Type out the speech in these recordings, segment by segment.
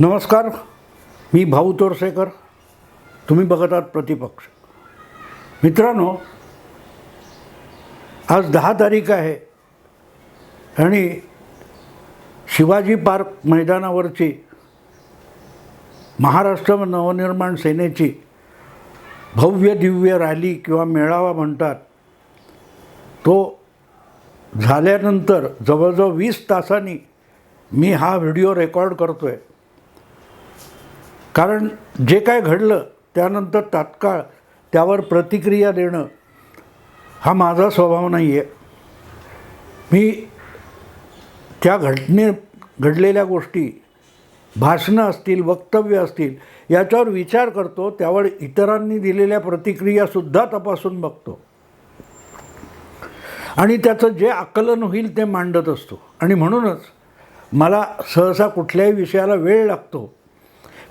नमस्कार मी भाऊ तोरसेकर. तुम्ही बघत आहात प्रतिपक्ष. मित्रांनो आज दहा तारीख आहे आणि शिवाजी पार्क मैदानावरची महाराष्ट्र नवनिर्माण सेनेची भव्य दिव्य रॅली किंवा मेळावा म्हणतात तो झाल्यानंतर जवळजवळ वीस तासांनी मी हा व्हिडिओ रेकॉर्ड करतो आहे कारण जे काय घडलं त्यानंतर तात्काळ त्यावर प्रतिक्रिया देणं हा माझा स्वभाव नाही आहे मी त्या घटने घडलेल्या गोष्टी भाषणं असतील वक्तव्य असतील याच्यावर विचार करतो त्यावर इतरांनी दिलेल्या प्रतिक्रियासुद्धा तपासून बघतो. आणि त्याचं जे आकलन होईल ते मांडत असतो. आणि म्हणूनच मला सहसा कुठल्याही विषयाला वेळ लागतो.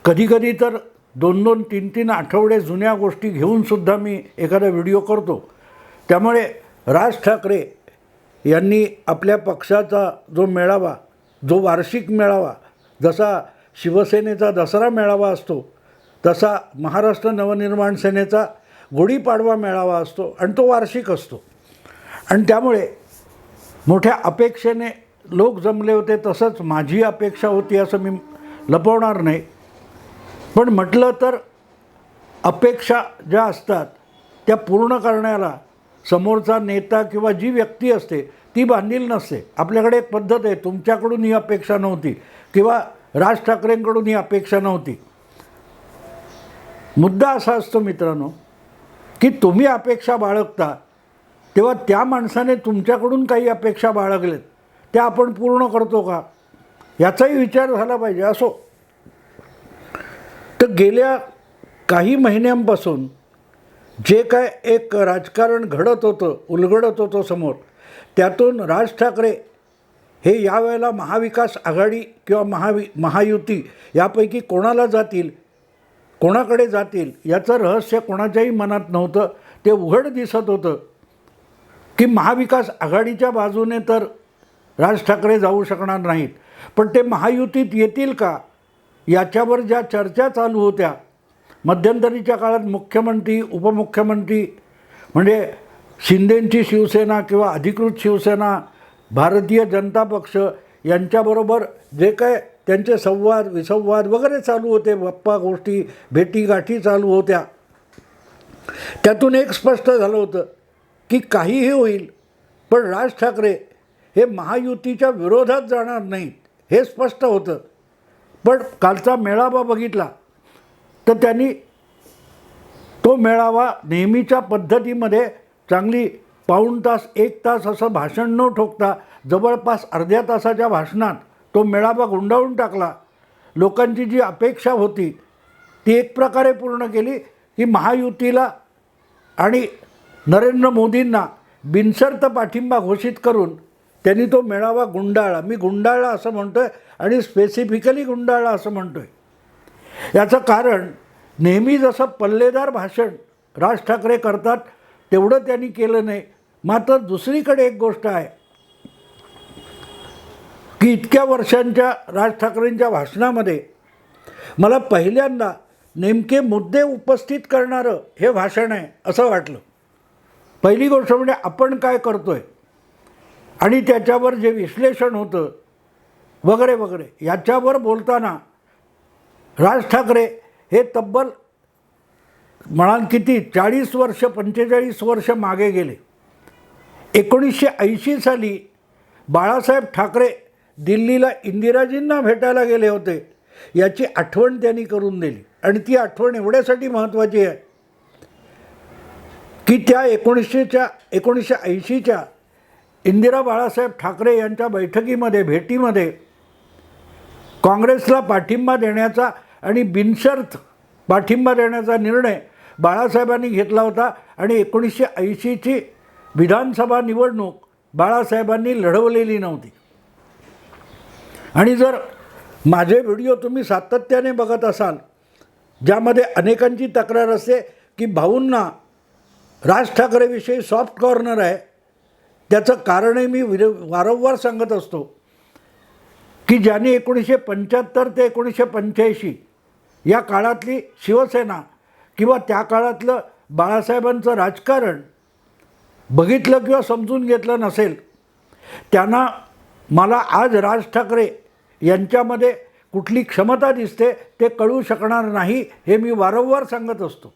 कधीकधी तर दोन दोन तीन तीन आठवडे जुन्या गोष्टी घेऊनसुद्धा मी एखादा व्हिडिओ करतो. त्यामुळे राज ठाकरे यांनी आपल्या पक्षाचा जो मेळावा जो वार्षिक मेळावा जसा शिवसेनेचा दसरा मेळावा असतो तसा महाराष्ट्र नवनिर्माण सेनेचा गुढीपाडवा मेळावा असतो आणि तो वार्षिक असतो. आणि त्यामुळे मोठ्या अपेक्षेने लोक जमले होते तसंच माझी अपेक्षा होती असं मी लपवणार नाही. पण म्हटलं तर अपेक्षा ज्या असतात त्या पूर्ण करण्याला समोरचा नेता किंवा जी व्यक्ती असते ती बांधील नसते. आपल्याकडे एक पद्धत आहे तुमच्याकडून ही अपेक्षा नव्हती किंवा राज ठाकरेंकडून ही अपेक्षा नव्हती. मुद्दा असा असतो मित्रांनो की तुम्ही अपेक्षा बाळगता तेव्हा त्या माणसाने तुमच्याकडून काही अपेक्षा बाळगल्यात त्या आपण पूर्ण करतो का? याचाही विचार झाला पाहिजे. असो तर गेल्या काही महिन्यांपासून जे काय एक राजकारण घडत होतं उलगडत होतं समोर त्यातून राज ठाकरे हे यावेळेला महाविकास आघाडी किंवा महावि महायुती यापैकी कोणाला जातील कोणाकडे जातील याचं रहस्य कोणाच्याही मनात नव्हतं. ते उघड दिसत होतं की महाविकास आघाडीच्या बाजूने तर राज ठाकरे जाऊ शकणार नाहीत. पण ते महायुतीत येतील का? याच्यावर ज्या चर्चा चालू होत्या मध्यंतरीच्या काळात मुख्यमंत्री उपमुख्यमंत्री म्हणजे शिंदेंची शिवसेना किंवा अधिकृत शिवसेना भारतीय जनता पक्ष यांच्याबरोबर जे काय त्यांचे संवाद विसंवाद वगैरे चालू होते गप्पा गोष्टी भेटीगाठी चालू होत्या. त्यातून एक स्पष्ट झालं होतं की काहीही होईल पण राज ठाकरे हे महायुतीच्या विरोधात जाणार नाहीत हे स्पष्ट होतं. पण कालचा मेळावा बघितला तर त्यांनी तो मेळावा नेहमीच्या पद्धतीमध्ये चांगली पाऊण तास एक तास असं भाषण न ठोकता जवळपास अर्ध्या तासाच्या भाषणात तो मेळावा गुंडाळून टाकला. लोकांची जी अपेक्षा होती ती एक प्रकारे पूर्ण केली की महायुतीला आणि नरेंद्र मोदींना बिनसर्त पाठिंबा घोषित करून त्यांनी तो मेळावा गुंडाळला मी गुंडाळला असं म्हणतो आहे आणि स्पेसिफिकली गुंडाळला असं म्हणतो आहे याचं कारण नेहमी जसं पल्लेदार भाषण राज ठाकरे करतात तेवढं त्यांनी केलं नाही. मात्र दुसरीकडे एक गोष्ट आहे की इतक्या वर्षांच्या राज ठाकरेंच्या भाषणामध्ये मला पहिल्यांदा नेमके मुद्दे उपस्थित करणारं हे भाषण आहे असं वाटलं. पहिली गोष्ट म्हणजे आपण काय करतो आहे आणि त्याच्यावर जे विश्लेषण होतं वगैरे वगैरे याच्यावर बोलताना राज ठाकरे हे तब्बल म्हणाल किती चाळीस वर्ष पंचेचाळीस वर्ष मागे गेले. एकोणीसशे ऐंशी साली बाळासाहेब ठाकरे दिल्लीला इंदिराजींना भेटायला गेले होते. याची आठवण त्यांनी करून दिली. आणि ती आठवण एवढ्यासाठी महत्त्वाची आहे की त्या एकोणीसशेच्या एकोणीसशे ऐंशीच्या इंदिरा बाळासाहेब ठाकरे यांच्या बैठकीमध्ये भेटीमध्ये काँग्रेसला पाठिंबा देण्याचा आणि बिनशर्त पाठिंबा देण्याचा निर्णय बाळासाहेबांनी घेतला होता आणि एकोणीसशे ऐंशीची विधानसभा निवडणूक बाळासाहेबांनी लढवलेली नव्हती. आणि जर माझे व्हिडिओ तुम्ही सातत्याने बघत असाल ज्यामध्ये अनेकांची तक्रार असते की भाऊंना राज ठाकरेविषयी सॉफ्ट कॉर्नर आहे त्याचं कारणही मी विर वारंवार सांगत असतो की ज्यांनी एकोणीसशे पंच्याहत्तर ते एकोणीसशे पंच्याऐंशी या काळातली शिवसेना किंवा त्या काळातलं बाळासाहेबांचं राजकारण बघितलं किंवा समजून घेतलं नसेल त्यांना मला आज राज ठाकरे यांच्यामध्ये कुठली क्षमता दिसते ते कळू शकणार नाही हे मी वारंवार सांगत असतो.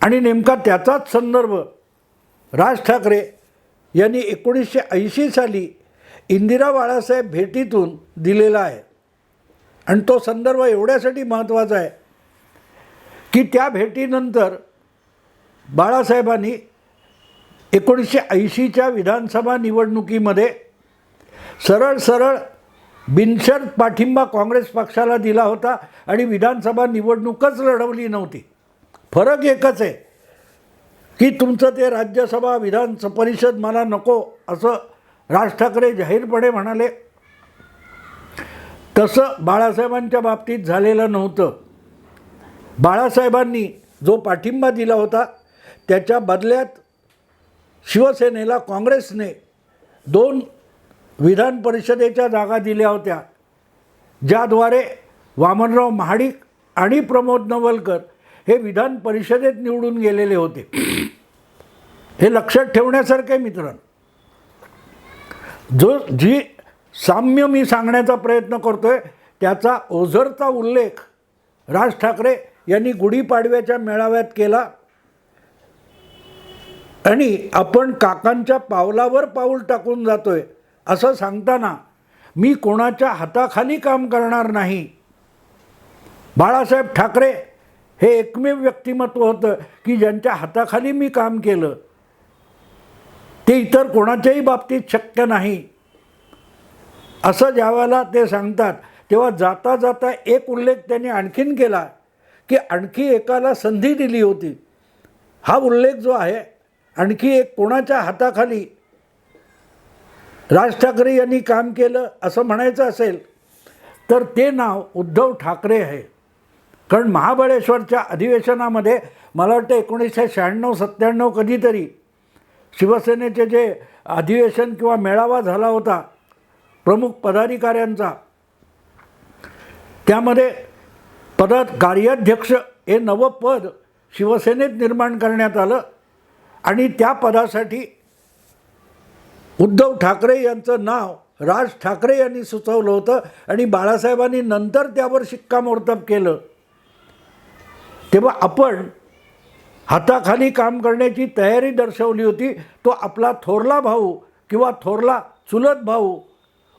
आणि नेमका त्याचाच संदर्भ राज ठाकरे यांनी एकोणीसशे ऐंशी साली इंदिरा बाळासाहेब भेटीतून दिलेला आहे. आणि तो संदर्भ एवढ्यासाठी महत्त्वाचा आहे की त्या भेटीनंतर बाळासाहेबांनी एकोणीसशे ऐंशीच्या विधानसभा निवडणुकीमध्ये सरळ सरळ बिनशर्त पाठिंबा काँग्रेस पक्षाला दिला होता आणि विधानसभा निवडणूकच लढवली नव्हती. फरक एकच आहे. की तुमचं ते राज्यसभा विधान परिषद मला नको असं राज ठाकरे जाहीरपणे म्हणाले. तसं बाळासाहेबांच्या बाबतीत झालेलं नव्हतं. बाळासाहेबांनी जो पाठिंबा दिला होता त्याच्या बदल्यात शिवसेनेला काँग्रेसने दोन विधान परिषदेच्या जागा दिल्या होत्या ज्याद्वारे वामनराव महाडिक आणि प्रमोद नवलकर हे विधान परिषदेत निवडून गेलेले होते. हे लक्षात ठेवण्यासारखं आहे मित्रांनो. जो जी साम्य मी सांगण्याचा प्रयत्न करतोय त्याचा ओझरचा उल्लेख राज ठाकरे यांनी गुढीपाडव्याच्या मेळाव्यात केला. आणि आपण काकांच्या पावलावर पाऊल टाकून जातोय असं सांगताना मी कोणाच्या हाताखाली काम करणार नाही. बाळासाहेब ठाकरे हे एकमेव व्यक्तिमत्व होतं की ज्यांच्या हाताखाली मी काम केलं. ते इतर कोणाच्याही बाबतीत शक्य नाही. असं ज्यावेळेला ते सांगतात तेव्हा जाता जाता एक उल्लेख त्यांनी आणखीन केला की आणखी एकाला संधी दिली होती. हा उल्लेख जो आहे आणखी एक कोणाच्या हाताखाली? राज ठाकरे यांनी काम केलं असं म्हणायचं असेल तर ते नाव उद्धव ठाकरे आहे. कारण महाबळेश्वरच्या अधिवेशनामध्ये मला वाटतं एकोणीसशे शहाण्णव सत्त्याण्णव कधीतरी शिवसेनेचे जे अधिवेशन किंवा मेळावा झाला होता प्रमुख पदाधिकाऱ्यांचा त्यामध्ये पदात कार्याध्यक्ष हे नवं पद शिवसेनेत निर्माण करण्यात आलं आणि त्या पदासाठी उद्धव ठाकरे यांचं नाव राज ठाकरे यांनी सुचवलं होतं आणि बाळासाहेबांनी नंतर त्यावर शिक्कामोर्तब केलं. तेव्हा आपण हाताखाली काम करण्याची तयारी दर्शवली होती. तो आपला थोरला भाऊ किंवा थोरला चुलत भाऊ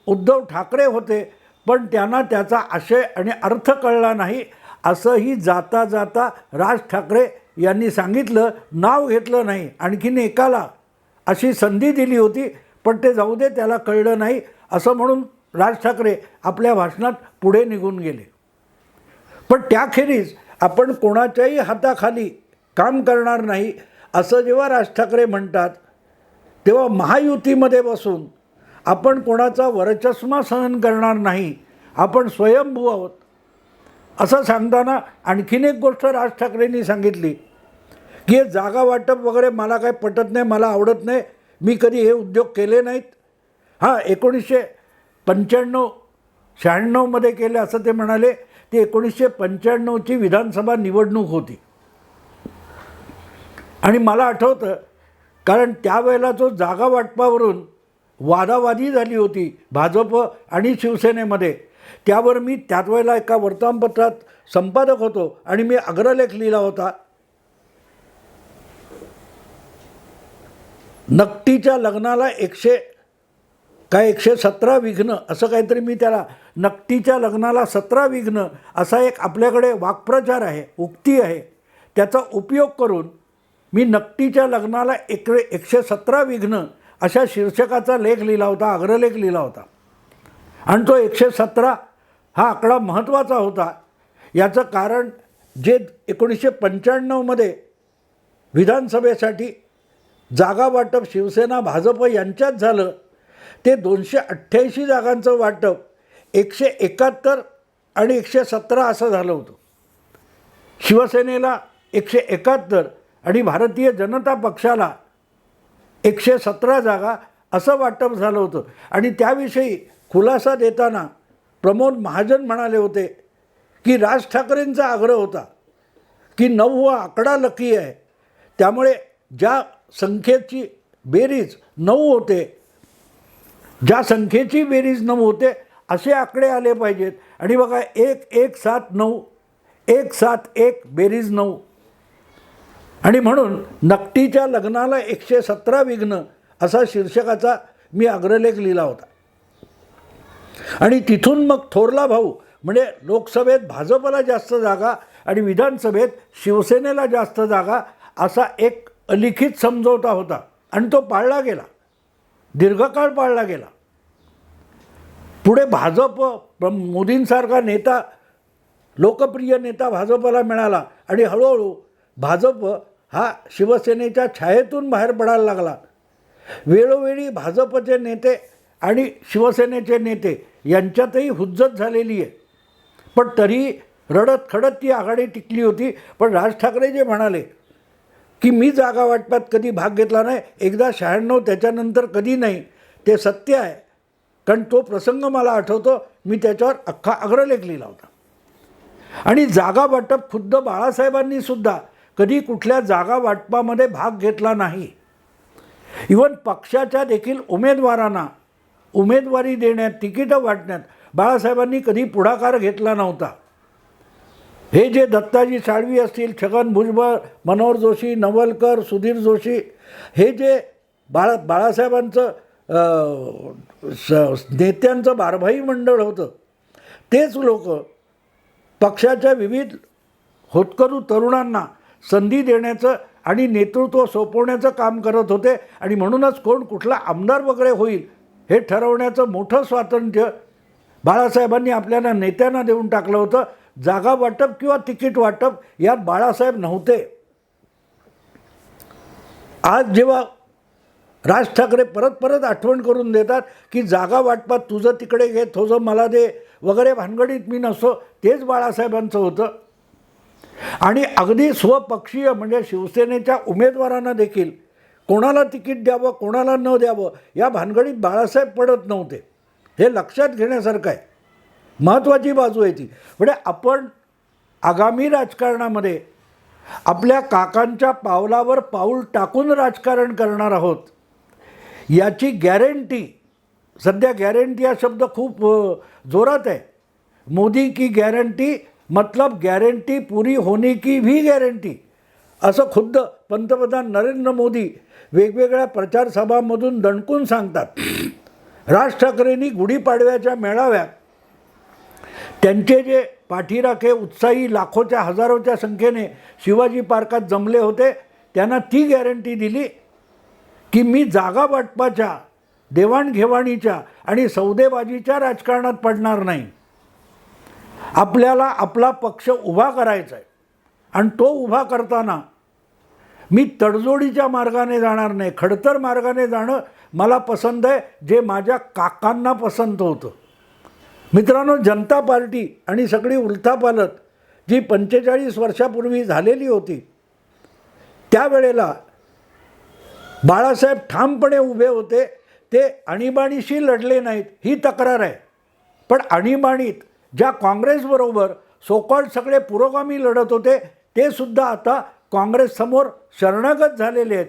उद्धव ठाकरे होते पण त्यांना त्याचा आशय आणि अर्थ कळला नाही असंही जाता जाता राज ठाकरे यांनी सांगितलं नाव घेतलं नाही आणखीन एकाला अशी संधी दिली होती पण ते जाऊ दे त्याला कळलं नाही असं म्हणून राज ठाकरे आपल्या भाषणात पुढे निघून गेले. पण त्याखेरीज आपण कोणाच्याही हाताखाली काम करणार नाही असं जेव्हा राज ठाकरे म्हणतात तेव्हा महायुतीमध्ये बसून आपण कोणाचा वरचष्मा सहन करणार नाही आपण स्वयंभू आहोत. असं सांगताना आणखीन एक गोष्ट राज ठाकरेंनी सांगितली की हे जागा वाटप वगैरे मला काय पटत नाही मला आवडत नाही मी कधी हे उद्योग केले नाहीत. हां एकोणीसशे पंच्याण्णव शहाण्णवमध्ये केले असं ते म्हणाले ती एकोणीसशे पंच्याण्णवची विधानसभा निवडणूक होती. आणि मला आठवतं कारण त्यावेळेला जो जागा वाटपावरून वादावादी झाली होती भाजप आणि शिवसेनेमध्ये त्यावर मी त्याच वेळेला एका वर्तमानपत्रात संपादक होतो आणि मी अग्रलेख लिहिला होता. नकटीच्या लग्नाला एकशे काय एकशे सतरा विघ्न असं काहीतरी मी त्याला नकटीच्या लग्नाला सतरा विघ्न असा एक आपल्याकडे वाक्प्रचार आहे उक्ती आहे त्याचा उपयोग करून मी नकटीच्या लग्नाला एक एकशे सतरा विघ्न अशा शीर्षकाचा लेख लिहिला होता अग्रलेख लिहिला होता. आणि तो एकशे सतरा हा आकडा महत्त्वाचा होता. याचं कारण जे एकोणीसशे पंच्याण्णवमध्ये विधानसभेसाठी जागा वाटप शिवसेना भाजप यांच्यात झालं ते दोनशे अठ्ठ्याऐंशी जागांचं वाटप एकशे एकाहत्तर आणि एकशे सतरा असं झालं होतं. शिवसेनेला एकशे एकाहत्तर आणि भारतीय जनता पक्षाला एकशे सतरा जागा असं वाटप झालं होतं. आणि त्याविषयी खुलासा देताना प्रमोद महाजन म्हणाले होते की राज ठाकरेंचा आग्रह होता की नऊ हा आकडा लकी आहे. त्यामुळे ज्या संख्येची बेरीज नऊ होते ज्या संख्येची बेरीज नऊ होते असे आकडे आले पाहिजेत. आणि बघा एक एक सात नऊ एक सात एक बेरीज नऊ. आणि म्हणून नकटीच्या लग्नाला एकशे सतरा विघ्न असा शीर्षकाचा मी अग्रलेख लिहिला होता. आणि तिथून मग थोरला भाऊ म्हणजे लोकसभेत भाजपला जास्त जागा आणि विधानसभेत शिवसेनेला जास्त जागा असा एक अलिखित समजवता होता. आणि तो पाळला गेला. दीर्घकाळ पाळला गेला. पुढे भाजप मोदींसारखा नेता लोकप्रिय नेता भाजपला मिळाला. आणि हळूहळू भाजप हा शिवसेनेच्या छायेतून बाहेर पडायला लागला. वेळोवेळी भाजपचे नेते आणि शिवसेनेचे नेते यांच्यातही हुज्जत झालेली आहे. पण तरी रडत खडत ती आघाडी टिकली होती. पण राज ठाकरे जे म्हणाले की मी जागा वाटपात कधी भाग घेतला नाही एकदा शहाण्णव त्याच्यानंतर कधी नाही ते सत्य आहे. कारण तो प्रसंग मला आठवतो मी त्याच्यावर अख्खा अग्रलेख लिहिला होता. आणि जागा वाटप खुद्द बाळासाहेबांनीसुद्धा कधी कुठल्या जागा वाटपामध्ये भाग घेतला नाही. इवन पक्षाच्या देखील उमेदवारांना उमेदवारी देण्यात तिकीटं वाटण्यात बाळासाहेबांनी कधी पुढाकार घेतला नव्हता. हे जे दत्ताजी साळवी असतील छगन भुजबळ मनोहर जोशी नवलकर सुधीर जोशी हे जे बाळा बाळासाहेबांचं स- नेत्यांचं बारभाई मंडळ होतं तेच लोक पक्षाच्या विविध होतकरू तरुणांना संधी देण्याचं आणि नेतृत्व सोपवण्याचं काम करत होते. आणि म्हणूनच कोण कुठला आमदार वगैरे होईल हे ठरवण्याचं मोठं स्वातंत्र्य बाळासाहेबांनी आपल्याला नेत्यांना देऊन टाकलं होतं. जागा वाटप किंवा तिकीट वाटप यात बाळासाहेब नव्हते. आज जेव्हा राज ठाकरे परत परत आठवण करून देतात की जागा वाटपात तुझं तिकडे घे तुझं मला दे वगैरे भानगडीत मी नसतो तेच बाळासाहेबांचं होतं. आणि अगदी स्वपक्षीय म्हणजे शिवसेनेच्या उमेदवारांना देखील कोणाला तिकीट द्यावं कोणाला न द्यावं या भानगडीत बाळासाहेब पडत नव्हते. हे लक्षात घेण्यासारखं आहे. महत्त्वाची बाजू आहे ती. म्हणजे आपण आगामी राजकारणामध्ये आपल्या काकांच्या पावलावर पाऊल टाकून राजकारण करणार आहोत याची गॅरंटी सध्या गॅरंटी हा शब्द खूप जोरात आहे. मोदी की गॅरंटी मतलब गॅरंटी पुरी होणे की भी गॅरंटी असं खुद्द पंतप्रधान नरेंद्र मोदी वेगवेगळ्या प्रचारसभांमधून दणकून सांगतात. राज ठाकरेंनी गुढीपाडव्याच्या मेळाव्यात त्यांचे जे पाठीराखे उत्साही लाखोच्या हजारोच्या संख्येने शिवाजी पार्कात जमले होते त्यांना ती गॅरंटी दिली की मी जागा वाटपाच्या देवाणघेवाणीच्या आणि सौदेबाजीच्या राजकारणात पडणार नाही. आपल्याला आपला पक्ष उभा करायचा आहे आणि तो उभा करताना मी तडजोडीच्या मार्गाने जाणार नाही खडतर मार्गाने जाणं मला पसंत आहे जे माझ्या काकांना पसंत होतं. मित्रांनो जनता पार्टी आणि सगळी उलथापालत जी पंचेचाळीस वर्षापूर्वी झालेली होती त्यावेळेला बाळासाहेब ठामपणे उभे होते ते आणीबाणीशी लढले नाहीत ही तक्रार आहे. पण आणीबाणीत ज्या काँग्रेसबरोबर सोकॉल सगळे पुरोगामी लढत होते ते सुद्धा आता काँग्रेससमोर शरणागत झालेले आहेत.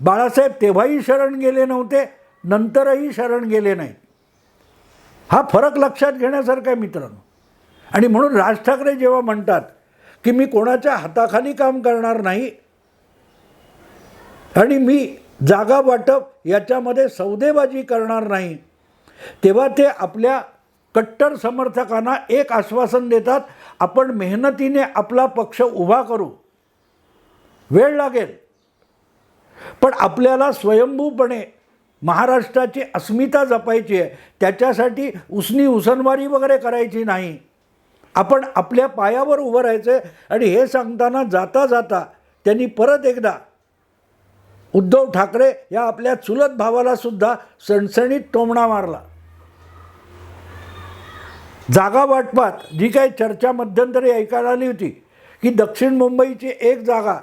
बाळासाहेब तेव्हाही शरण गेले नव्हते नंतरही शरण गेले नाही हा फरक लक्षात घेण्यासारखा आहे मित्रांनो. आणि म्हणून राज ठाकरे जेव्हा म्हणतात की मी कोणाच्या हाताखाली काम करणार नाही आणि मी जागा वाटप याच्यामध्ये सौदेबाजी करणार नाही तेव्हा ते आपल्या कट्टर समर्थकांना एक आश्वासन देतात आपण मेहनतीने आपला पक्ष उभा करू. वेळ लागेल. पण आपल्याला स्वयंभूपणे महाराष्ट्राची अस्मिता जपायची आहे. त्याच्यासाठी उसनी उसनवारी वगैरे करायची नाही. आपण आपल्या पायावर उभं राहायचं आणि हे सांगताना जाता जाता त्यांनी परत एकदा उद्धव ठाकरे या आपल्या चुलत भावालासुद्धा सणसणीत टोमणा मारला. जागा वाटपात जी काही चर्चा मध्यंतरी ऐकायला आली होती की दक्षिण मुंबईची एक जागा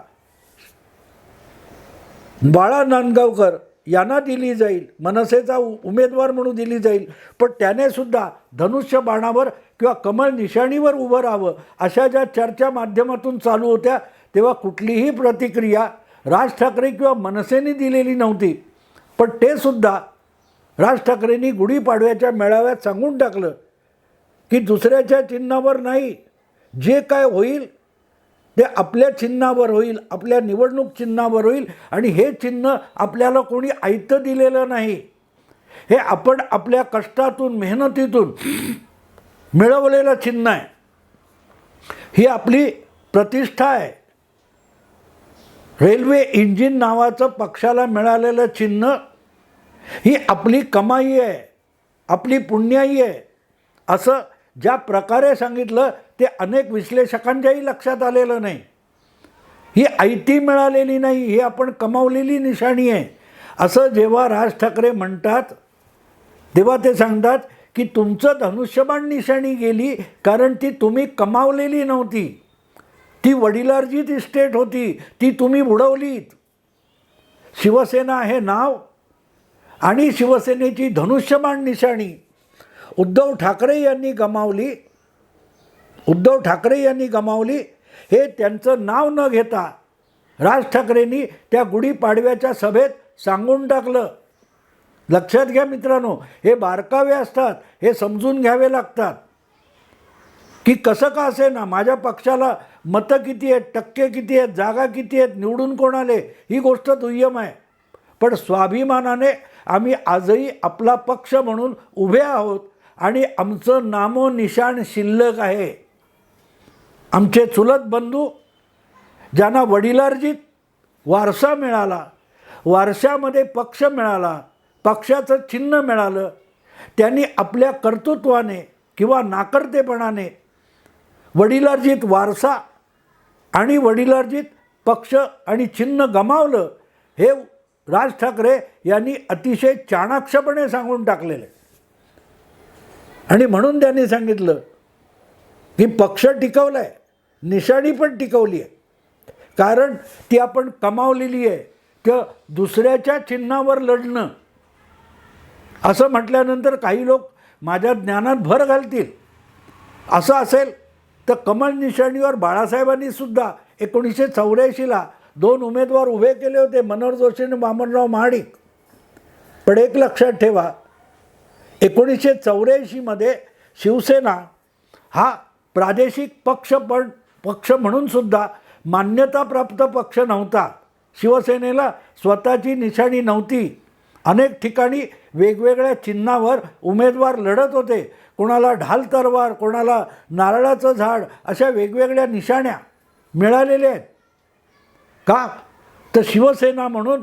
बाळा नांदगावकर यांना दिली जाईल मनसेचा उ- उमेदवार म्हणून दिली जाईल पण त्याने सुद्धा धनुष्य बाणावर किंवा कमळ निशाणीवर उभं राहावं अशा ज्या चर्चा माध्यमातून चालू होत्या तेव्हा कुठलीही प्रतिक्रिया राज ठाकरे किंवा मनसेने दिलेली नव्हती. पण ते सुद्धा राज ठाकरेंनी गुढीपाडव्याच्या मेळाव्यात सांगून टाकलं की दुसऱ्याच्या चिन्हावर नाही. जे काय होईल ते आपल्या चिन्हावर होईल आपल्या निवडणूक चिन्हावर होईल आणि हे चिन्ह आपल्याला कोणी ऐतं दिलेलं नाही. हे आपण आपल्या कष्टातून मेहनतीतून मिळवलेलं चिन्ह आहे. ही आपली प्रतिष्ठा आहे. रेल्वे इंजिन नावाचं पक्षाला मिळालेलं चिन्ह ही आपली कमाई आहे आपली पुण्याई आहे असं ज्या प्रकारे सांगितलं ते अनेक विश्लेषकांच्याही लक्षात आलेलं नाही. ही आयती मिळालेली नाही ही आपण कमावलेली निशाणी आहे. असं जेव्हा राज ठाकरे म्हणतात तेव्हा ते सांगतात की तुमचं धनुष्यबाण निशाणी गेली कारण ती तुम्ही कमावलेली नव्हती. ती वडिलार्जित इस्टेट होती ती तुम्ही बुडवलीत. शिवसेना हे नाव आणि शिवसेनेची धनुष्यबाण निशाणी. उद्धव ठाकरे यांनी गमावली. उद्धव ठाकरे यांनी गमावली. हे त्यांचं नाव न घेता राज ठाकरेंनी त्या गुढीपाडव्याच्या सभेत सांगून टाकलं. लक्षात घ्या मित्रांनो हे बारकावे असतात हे समजून घ्यावे लागतात. की कसं का असे ना माझ्या पक्षाला मतं किती आहेत टक्के किती आहेत जागा किती आहेत निवडून कोण आले ही गोष्ट दुय्यम आहे. पण स्वाभिमानाने आम्ही आजही आपला पक्ष म्हणून उभे आहोत. आणि आमचं नामोनिशाण शिल्लक आहे. आमचे चुलत बंधू ज्यांना वडिलार्जित वारसा मिळाला वारशामध्ये पक्ष मिळाला पक्षाचं चिन्ह मिळालं त्यांनी आपल्या कर्तृत्वाने किंवा नाकर्तेपणाने वडिलार्जित वारसा आणि वडिलार्जित पक्ष आणि चिन्ह गमावलं हे राज ठाकरे यांनी अतिशय चाणाक्षपणे सांगून टाकलेलं आहे. आणि म्हणून त्यांनी सांगितलं की पक्ष टिकवला आहे निशाणी पण टिकवली आहे कारण ती आपण कमावलेली आहे तर दुसऱ्याच्या चिन्हावर लढणं. असं म्हटल्यानंतर काही लोक माझ्या ज्ञानात भर घालतील. असं असेल तर कमल निशाणीवर बाळासाहेबांनी सुद्धा एकोणीसशे चौऱ्याऐंशीला दोन उमेदवार उभे केले होते मनोहर जोशी आणि वामनराव महाडिक. पण एक लक्षात ठेवा एकोणीसशे चौऱ्याऐंशीमध्ये शिवसेना हा प्रादेशिक पक्ष पण पक्ष म्हणूनसुद्धा मान्यताप्राप्त पक्ष नव्हता. शिवसेनेला स्वतःची निशाणी नव्हती. अनेक ठिकाणी वेगवेगळ्या चिन्हावर उमेदवार लढत होते. कोणाला ढाल तरवार कोणाला नारळाचं झाड अशा वेगवेगळ्या निशाण्या मिळालेल्या आहेत. का? तर शिवसेना म्हणून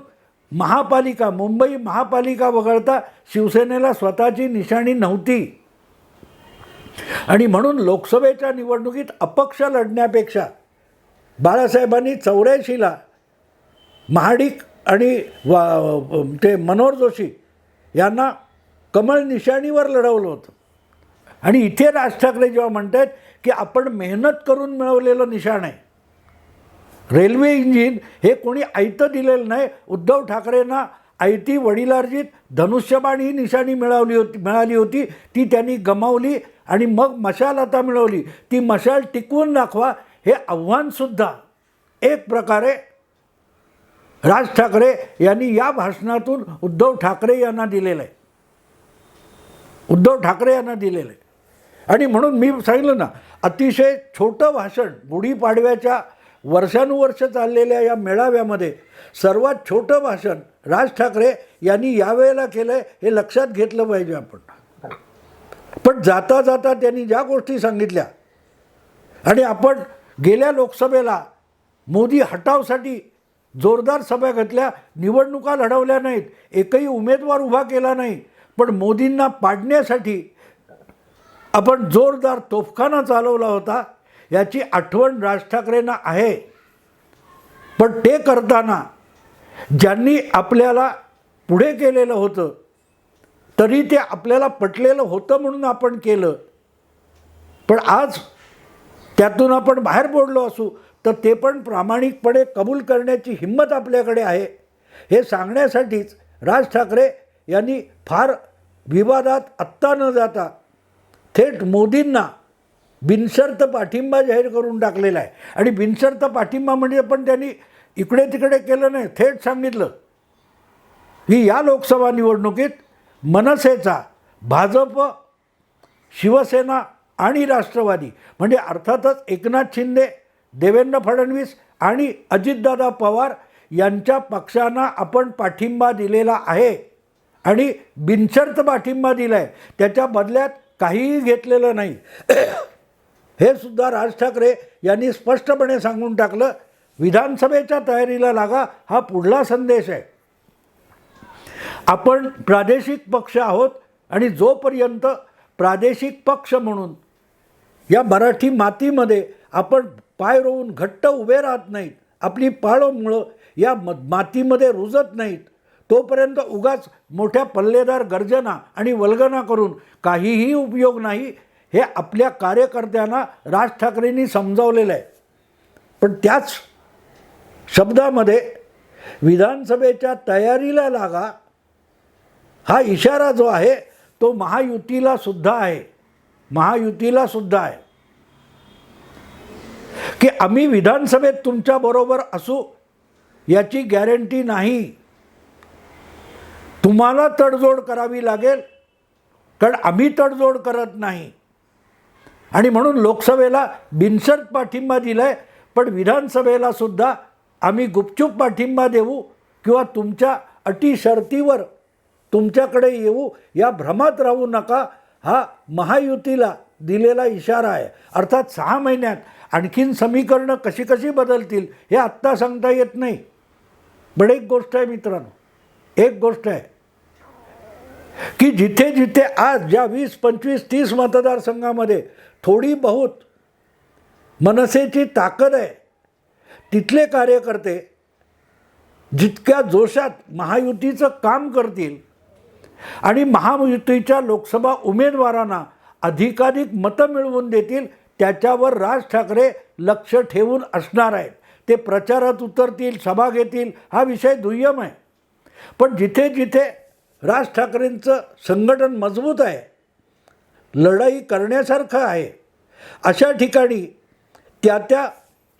महापालिका मुंबई महापालिका वगळता शिवसेनेला स्वतःची निशाणी नव्हती. आणि म्हणून लोकसभेच्या निवडणुकीत अपक्ष लढण्यापेक्षा बाळासाहेबांनी चौऱ्याऐंशीला महाडिक आणि वा ते मनोहर जोशी यांना कमळ निशाणीवर लढवलं होतं. आणि इथे राज ठाकरे जेव्हा म्हणत आहेत की आपण मेहनत करून मिळवलेलं निशाण आहे रेल्वे इंजिन हे कोणी आयतं दिलेलं नाही. उद्धव ठाकरेंना आयती वडिलार्जित धनुष्यबाण ही निशाणी मिळवली होती मिळाली होती. ती त्यांनी गमावली आणि मग मशाल आता मिळवली. ती मशाल टिकवून दाखवा हे आव्हानसुद्धा एक प्रकारे राज ठाकरे यांनी या भाषणातून उद्धव ठाकरे यांना दिलेलं आहे उद्धव ठाकरे यांना दिलेलं आहे आणि म्हणून मी सांगितलं ना अतिशय छोटं भाषण गुढीपाडव्याच्या वर्षानुवर्ष चाललेल्या या मेळाव्यामध्ये सर्वात छोटं भाषण राज ठाकरे यांनी यावेळेला केलं आहे हे लक्षात घेतलं पाहिजे आपण. पण जाता जाता त्यांनी ज्या गोष्टी सांगितल्या आणि आपण गेल्या लोकसभेला मोदी हटावसाठी जोरदार सभा घेतल्या निवडणुका लढवल्या नाहीत एकही उमेदवार उभा केला नाही पण मोदींना पाडण्यासाठी आपण जोरदार तोफखाना चालवला होता. याची आठवण राज ठाकरेंना आहे. पण ते करताना ज्यांनी आपल्याला पुढे केलेलं होतं तरी ते आपल्याला पटलेलं होतं म्हणून आपण केलं. पण आज त्यातून आपण बाहेर पडलो असू तर ते पण प्रामाणिकपणे कबूल करण्याची हिंमत आपल्याकडे आहे. हे सांगण्यासाठीच राज ठाकरे यांनी फार विवादात आत्ता न जाता थेट मोदींना बिनशर्त पाठिंबा जाहीर करून टाकलेला आहे. आणि बिनशर्त पाठिंबा म्हणजे पण त्यांनी इकडे तिकडे केलं नाही थेट सांगितलं. की या लोकसभा निवडणुकीत मनसेचा भाजप शिवसेना आणि राष्ट्रवादी म्हणजे अर्थातच एकनाथ शिंदे देवेंद्र फडणवीस आणि अजितदादा पवार यांच्या पक्षांना आपण पाठिंबा दिलेला आहे. आणि बिनशर्त पाठिंबा दिला आहे त्याच्या बदल्यात काहीही घेतलेलं नाही. हे सुद्धा राज ठाकरे यांनी स्पष्टपणे सांगून टाकलं विधानसभेच्या तयारीला लागा हा पुढला संदेश आहे. आपण प्रादेशिक पक्ष आहोत आणि जोपर्यंत प्रादेशिक पक्ष म्हणून या मराठी मातीमध्ये आपण पाय रोवून घट्ट उभे राहत नाहीत आपली पाळं मुळं या म मातीमध्ये रुजत नाहीत तोपर्यंत उगाच मोठ्या पल्लेदार गर्जना आणि वल्गना करून काहीही उपयोग नाही हे आपल्या कार्यकर्त्यांना राज ठाकरेंनी समजावलेलं आहे. पण त्याच शब्दामध्ये विधानसभेच्या तयारीला लागा हा इशारा जो आहे तो महायुतीला सुद्धा आहे. महायुतीला सुद्धा आहे. की आम्ही विधानसभेत तुमच्याबरोबर असू याची गॅरंटी नाही. तुम्हाला तडजोड करावी लागेल कारण आम्ही तडजोड करत नाही. आणि म्हणून लोकसभेला बिनशर्त पाठिंबा दिला आहे पण विधानसभेला सुद्धा आम्ही गुपचूप पाठिंबा देऊ किंवा तुमच्या अटी शर्तीवर तुमच्याकडे येऊ या भ्रमात राहू नका. हा महायुतीला दिलेला इशारा आहे. अर्थात सहा महिन्यात आणखीन समीकरणं कशी कशी बदलतील हे आत्ता सांगता येत नाही. पण एक गोष्ट आहे मित्रांनो एक गोष्ट आहे की जिथे जिथे आज ज्या वीस पंचवीस तीस मतदारसंघामध्ये थोडी बहुत मनसेची ताकद आहे. तिथले कार्यकर्ते जितक्या जोशात महायुतीचं काम करतील आणि महायुतीच्या लोकसभा उमेदवारांना अधिकाधिक मतं मिळवून देतील त्याच्यावर राज ठाकरे लक्ष ठेवून असणार आहेत. ते प्रचारात उतरतील सभा घेतील हा विषय दुय्यम आहे. पण जिथे जिथे राज ठाकरेंचं संघटन मजबूत आहे लढाई करण्यासारखं आहे. अशा ठिकाणी त्या त्या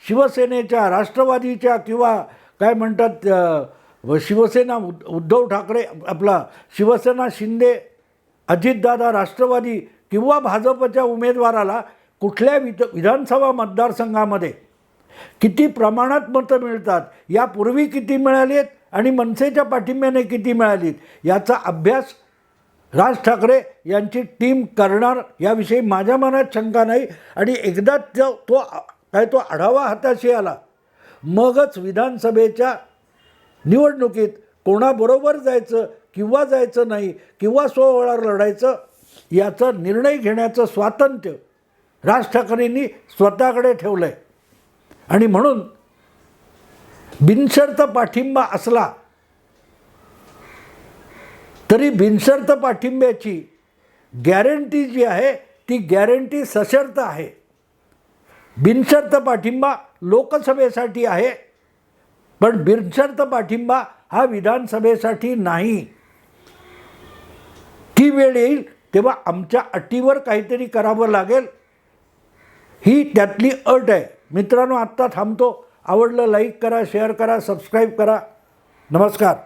शिवसेनेच्या राष्ट्रवादीच्या किंवा काय म्हणतात शिवसेना उद- उद्धव ठाकरे आपला शिवसेना शिंदे अजितदादा राष्ट्रवादी किंवा भाजपच्या उमेदवाराला कुठल्या विध विधानसभा मतदारसंघामध्ये किती प्रमाणात मतं मिळतात यापूर्वी किती मिळाली आहेत आणि मनसेच्या पाठिंब्याने किती मिळालीत याचा अभ्यास राज ठाकरे यांची टीम करणार याविषयी माझ्या मनात शंका नाही. आणि एकदा तो तो काय तो आढावा हाताशी आला मगच विधानसभेच्या निवडणुकीत कोणाबरोबर जायचं किंवा जायचं नाही किंवा स्वबळावर लढायचं याचा निर्णय घेण्याचं स्वातंत्र्य राज ठाकरेंनी स्वतःकडे ठेवलं आहे आणि म्हणून बिनशर्त पाठिंबा असला तरी बिनशर्त पाठिंब्याची गॅरंटी जी आहे ती गॅरंटी सशर्त आहे. बिनशर्त पाठिंबा लोकसभेसाठी आहे पण बिनशर्त पाठिंबा हा विधानसभेसाठी नाही. ती वेळ येईल तेव्हा आमच्या अटीवर काहीतरी करावं लागेल. ही त्यातली अट आहे. मित्रांनो आत्ता थांबतो. आवडलं लाईक करा शेअर करा सबस्क्राईब करा. नमस्कार.